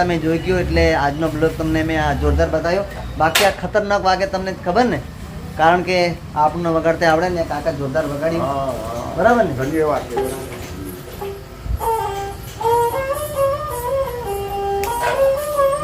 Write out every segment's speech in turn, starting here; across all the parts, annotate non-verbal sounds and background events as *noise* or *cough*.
તમે જોઈ ગયો એટલે આજનો બ્લોગ તમને મેં આ જોરદાર બતાવ્યો. બાકી આ ખતરનાક વાગે તમને ખબર ને? કારણ કે આપણને વગાડતે આવડે ને કાકા જોરદાર વગાડ્યું. બરાબર ને? ધન્યવાદ.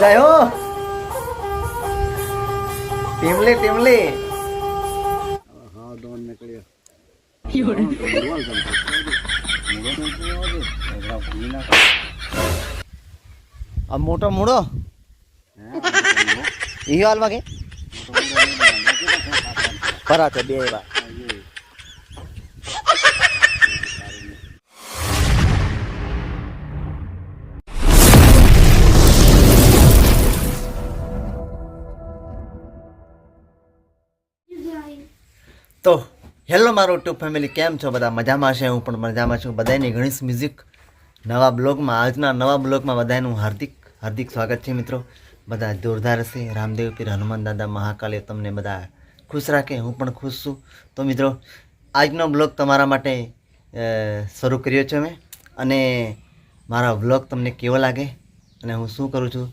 જય હો! ટીમલી ટીમલી. હા ડોન નીકળ્યો. *laughs* આ મોટો મૂળો? ઈ હાલમાં કે? પરા છે બે એવા તો હેલો મારો યુટ્યુબ ફેમિલી કેમ છો બધા? મજામાં છે? હું પણ મજામાં છું. બધાની ગણેશ મ્યુઝિક નવા બ્લોગમાં આજના નવા બ્લોગમાં બધાનું હાર્દિક હાર્દિક સ્વાગત છે મિત્રો. બધા જોરદાર હશે. રામદેવ પીર હનુમાન દાદા મહાકાલે તમને બધા ખુશ રાખે. હું પણ ખુશ છું. તો મિત્રો, આજનો બ્લોગ તમારા માટે શરૂ કર્યો છે મેં. અને મારા બ્લોગ તમને કેવો લાગે અને હું શું કરું છું?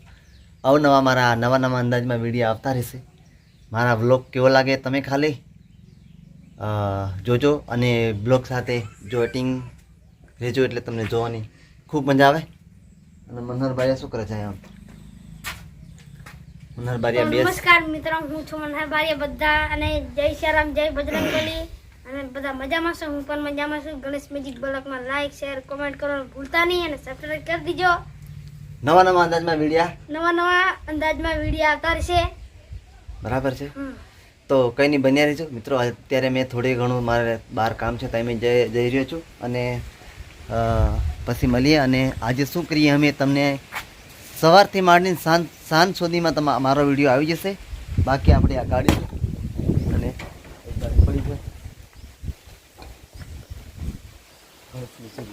અવનવા મારા નવા નવા અંદાજમાં વીડિયો આવતા રહેશે. મારા બ્લોગ કેવો લાગે તમે ખાલી જોજો. અને બ્લોગ સાથે જોટિંગ રહેજો એટલે તમને જોવાની ખૂબ મજા આવે. અને મનહરભાઈ શું કરે છે એમ? મનહરભાઈ બે નમસ્કાર મિત્રો હું છું મનહરભાઈ બધા અને જય શ્યારામ જય બજરંગબલી અને બધા મજામાં છો? હું પણ મજામાં છું. ગણેશ મેજિક બ્લોગમાં લાઈક શેર કોમેન્ટ કરો ભૂલતા નહીં અને સબસ્ક્રાઇબ કરી દીજો. નવા નવા અંદાજમાં વિડિયા નવા નવા અંદાજમાં વિડિયા આવતા રહેશે. બરાબર છે? તો કંઈ નહીં બન્યા રહીશું મિત્રો અત્યારે મેં થોડી ઘણું મારે બહાર કામ છે ત્યાં મેં જઈ જઈ રહ્યો છું. અને પછી મળીએ અને આજે શું કરીએ અમે તમને સવારથી માંડીને સાંજ સાંજ સુધીમાં તમા, મારો વીડિયો આવી જશે. બાકી આપણે આ ગાડી અને પડી છે.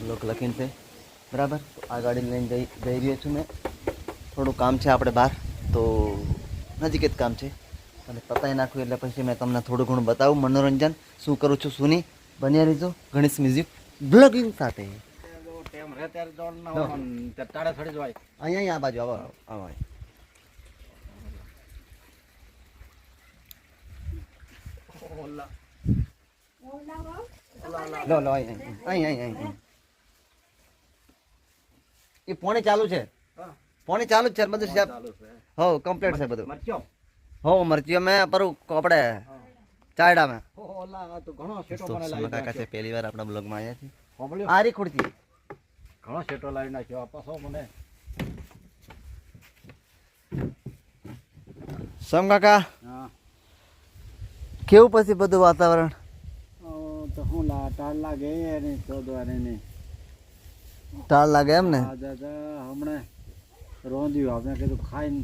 બ્લોક લખીને છે. બરાબર? આ ગાડી લઈને જઈ જઈ રહ્યો છું મેં. થોડું કામ છે આપણે બહાર, તો નજીક જ કામ છે. અને પતાવી નાખું એટલે પછી મેં તમને થોડું ઘણું બતાવું. મનોરંજન શું કરું છું, શું નહીં. બન્યા રહીજો ગણેશ મ્યુઝિક બ્લોગિંગ સાથે. રહે ત્યારે દોડ ના હોય ને થોડી જ હોય. અહીંયા અહીંયા આ બાજુ આવો આવો. લો લો અહીં અહીં અહીં અહીં એ પોણી ચાલુ છે? પોણી ચાલુ જ છે બધું સાહેબ? હો કમ્પ્લીટ છે બધું. હો મરચીઓ મેં પરું કોપડે ચાયડા મેં કાકા છે પહેલી વાર આપણા બ્લોગમાં આવ્યા છે? આરી ખુરતી ઘણો શેટો લાવી નાખ્યો આ પાછો મને. સમ કાકા. હા. કેવું પછી બધું વાતાવરણ? તો શું લા ટાળ લાગે એને દ્વારે ને. ટાળ લાગે એમ ને દાદા હમણાં રોંધ્યું. આપણે કીધું ખાઈને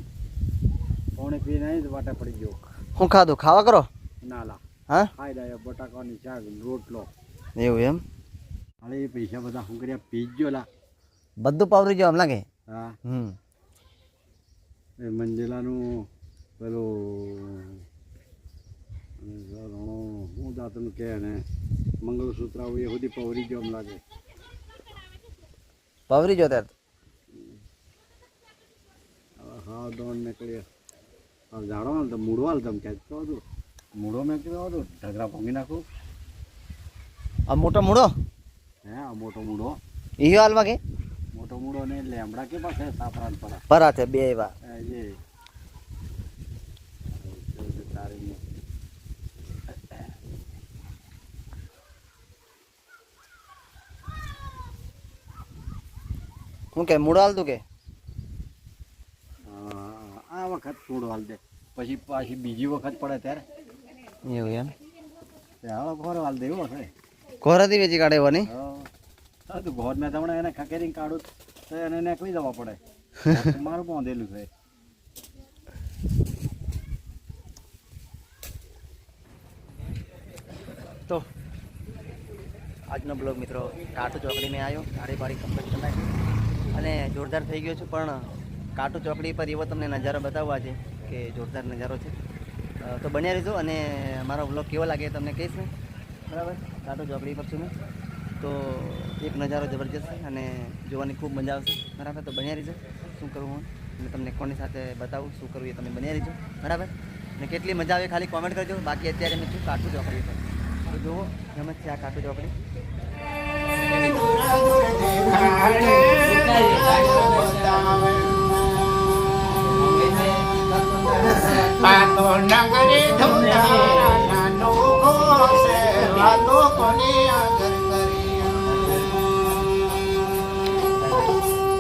પાણી પીને નહીં વાટા વાટે પડી ગયો. હું ખાધું? ખાવા કરો? ના લા હા? ખાઈ દાયો બટાકાની શાક રોટલો. એવું એમ? એ પૈસા બધા શું કર્યા? પી ગયો લા. બધું પાવરી જો એમ લાગે? હા. હમ. એ મંજેલાનું પેલું હું દાંતનું કહે ને મંગળસૂત્ર આવું એ સુધી પવરી ગયો એમ લાગે. પાવરી જો ત્યારે? હા દોડ નીકળ્યો. હવે જાણો ને તો મૂળો હાલ તમે ક્યાંક તો હતું મૂળો મેં કીધો હતો ઢગરા ભોંગી નાખું. આ મોટો મૂળો? હે આ મોટો મૂડો ઈ હાલમાં કે? મોટો મૂળો ને લેમડા કે પાસે સાફરાન પરા. છે બે એવા. એ જે. હું કે મૂળો હાલતું કે? આ વખત થોડું હાલ દે. પછી પાછી બીજી વખત પડે ત્યારે. એવું એમ? હાલો ઘોર હાલ દેવું છે કોરાથી વેચી કાઢે એવો નહીં હા તો ઘોર મેં તમને એને ખકેરીને કાઢું તો એને નીકળી જવા પડે. *laughs* મારું બાંધેલું છે. તો આજનો બ્લોગ મિત્રો કાટુ ચોકડી મેં આવ્યો ગાડી બારી કમ્પ્લીટ કરી નાખી અને જોરદાર થઈ ગયો છું પણ કાટુ ચોકડી પર એવો તમને નજારો બતાવવા છે કે જોરદાર નજારો છે. તો બન્યા રહેજો અને મારો બ્લોગ કેવો લાગે એ તમને કહીશ. ને બરાબર? કાટુ ચોકડી પર છું મેં. તો એક નજારો જબરજસ્ત છે અને જોવાની ખૂબ મજા આવશે. બરાબર? તો બન્યા છે શું કરવું હું? અને તમને કોની સાથે બતાવું, શું કરવું એ તમે બની રહીજો. બરાબર? અને કેટલી મજા આવે ખાલી કોમેન્ટ કરજો. બાકી અત્યારે મેં છું કાઠું ચોકડી પર. તો જુઓ ગમે છે આ કાઠું ચોકડી.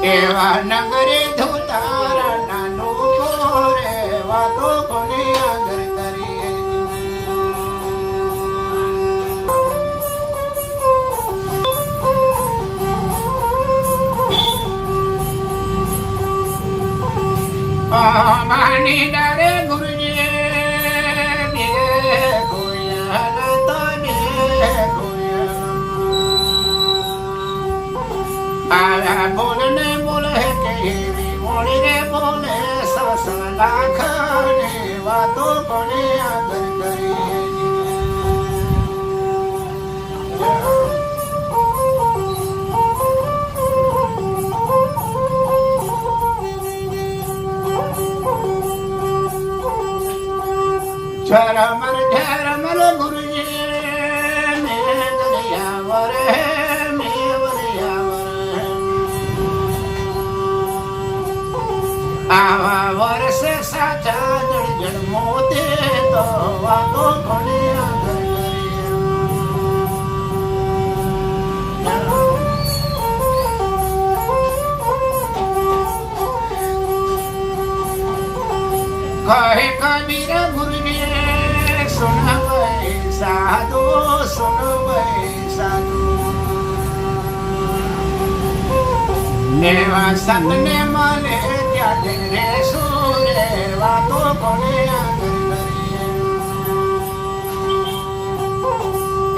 એવા નગરી ધુંધારા નાનો રે વાતો કોને આગળ કરીએ? માની ડરે ગુરુજી આયા બોલ ને બોલ હે કેવી મોડી રે બોલે સસ લાખ ને વાતો આવા વર્ષે સાચા જળ જળ મોતે તો વાતો કોને કહે કબીર ગુરુજી સુન ભાઈ સાધુ સુન ભાઈ સાધુ એવા સતને મળે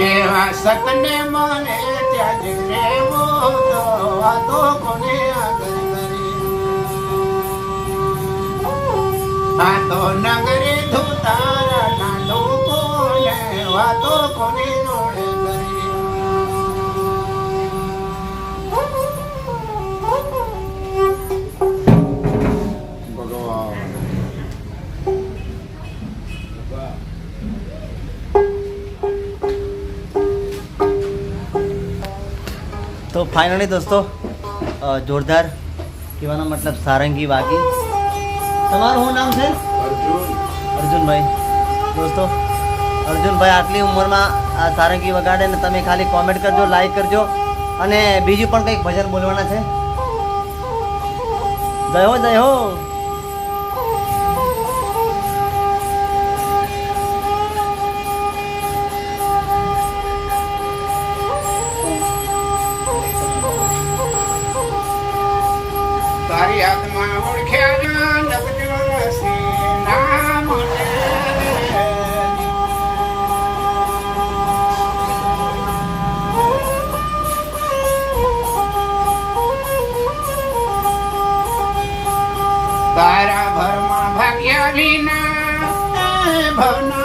એવા સતને મળે ત્યારે રે બોલો વાતો કોને આગળ આ તો નગરી ધુતારા ના લોકો વાતો કોની તો ફાઇનલી દોસ્તો જોરદાર કહેવાનો મતલબ સારંગી વાગી. તમારું શું નામ છે? અર્જુનભાઈ. દોસ્તો અર્જુનભાઈ આટલી ઉંમરમાં આ સારંગી વગાડે ને તમે ખાલી કોમેન્ટ કરજો લાઈક કરજો અને બીજું પણ કંઈક ભજન બોલવાના છે. જય હો જય હો. તારી હાથમાં ઓળખ્યા નવજો રસી નામ લે. તારા ભરમાં ભાગ્યા વિના ભવના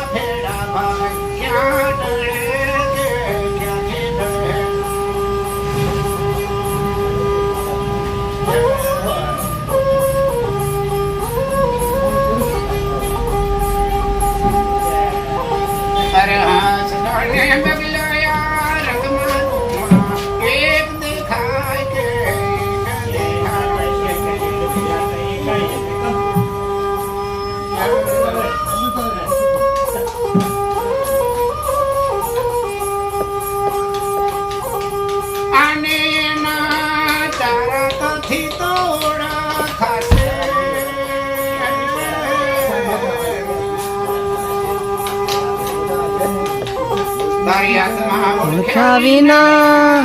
વિના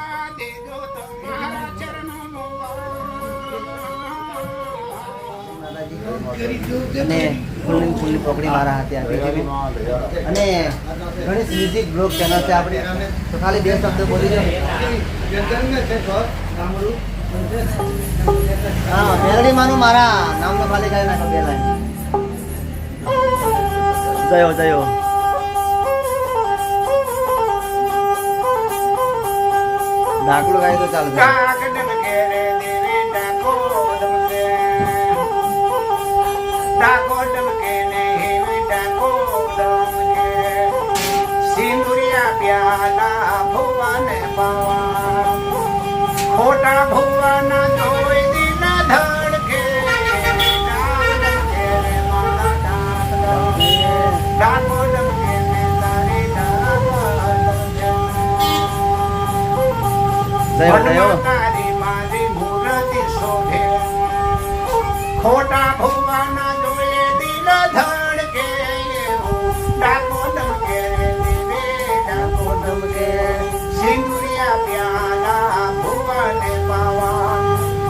અને ફૂલની ફૂલની પકડી મારા હાથે આપી દીધી. અને ગણેશ મ્યુઝિક બ્લોગ ચેનલ છે આપણે. તો ખાલી બે શબ્દ બોલી હા મેલડી માનું મારા નામનો ખાલી ગાય નાખો, બે જયો જયો. ડાકડું ગાય તો ચાલશે ડાકો ડમકે ને ડાકો ડમકે સિંદુરિયા પ્યાલા ભુવાને પાવા ખોટા ભુવાના જોઈ દિલ ધડકે ડાકો ડમકે ને તારે ડાક ડમકે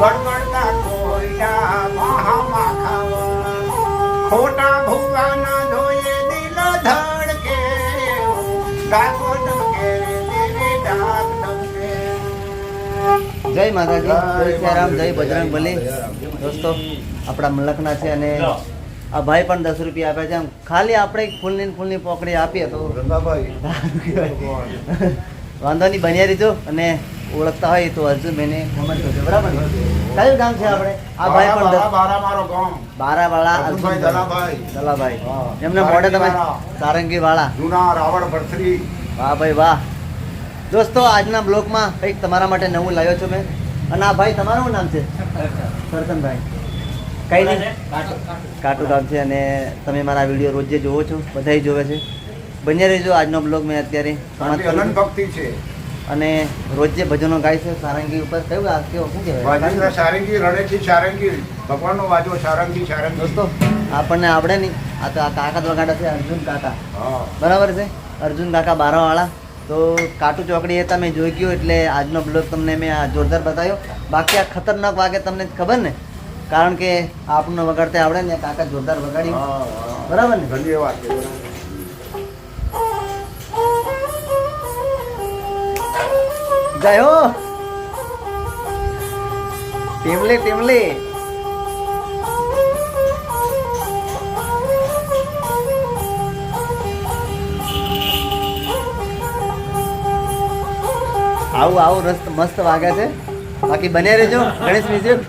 ગડગડતા કોયડા મહામા ખોટા ભુવાના જોયે દિલ ધડકે. ડાકો ડમકે દેવે ડાક ડમકે જય માતાજી. જય જય બજરંગ બલી. દોસ્તો આપણા મલકના છે અને આ ભાઈ પણ દસ રૂપિયા આપ્યા છે. આમ ખાલી આપણે ફૂલની ફૂલની પોકડી આપીએ તો *laughs* વાંધો નહીં બન્યા રીજો અને ઓળખતા હોય તો અર્જુન મેં કમેન્ટ કરજો. બરાબર કયું ગામ છે આપણે? આ ભાઈ પણ બારા મારો ગામ. બારાવાળા અર્જુનભાઈ અર્જુન દલાભાઈ. દલાભાઈ. એમને મોડે તમે સારંગી વાળા જૂના રાવણ ભરથરી વાહ ભાઈ વાહ. દોસ્તો આજના બ્લોગમાં કંઈક તમારા માટે નવું લાવ્યો છું મેં. અને આ ભાઈ તમારું નામ છે? સરસનભાઈ કઈ નહીં. કાટુ ગામ છે અને તમે મારા વીડિયો રોજે જોવો છો. બધાય જોવે છે. બન્યા રહેજો આજનો બ્લોગ મેં અત્યારે. ભક્તિ છે. અને રોજે ભજનો ગાય છે સારંગી ઉપર કયું આ કેવો શું કહેવાય? સારંગી રણેથી સારંગી ભગવાનનો વાજો સારંગી સારંગી. દોસ્તો આપણને આવડે નહીં. આ તો આ કાકા જ વગાડે છે અર્જુન કાકા. બરાબર છે? અર્જુન કાકા બારાવાળા. તો કાટુ ચોકડી એ તમે જોઈ ગયો એટલે આજનો બ્લોગ તમને મેં આ જોરદાર બતાવ્યો. બાકી આ ખતરનાક વાગે તમને ખબર ને? કારણ કે આપણને વગાડતે આવડે ને કાકા જોરદાર વગાડ્યું. બરાબર ને? ધન્યવાદ. જય ટીમલી ટીમલી. આવું આવું રસ્ત મસ્ત વાગે છે. બાકી બને રહેજો ગણેશ મ્યુઝિક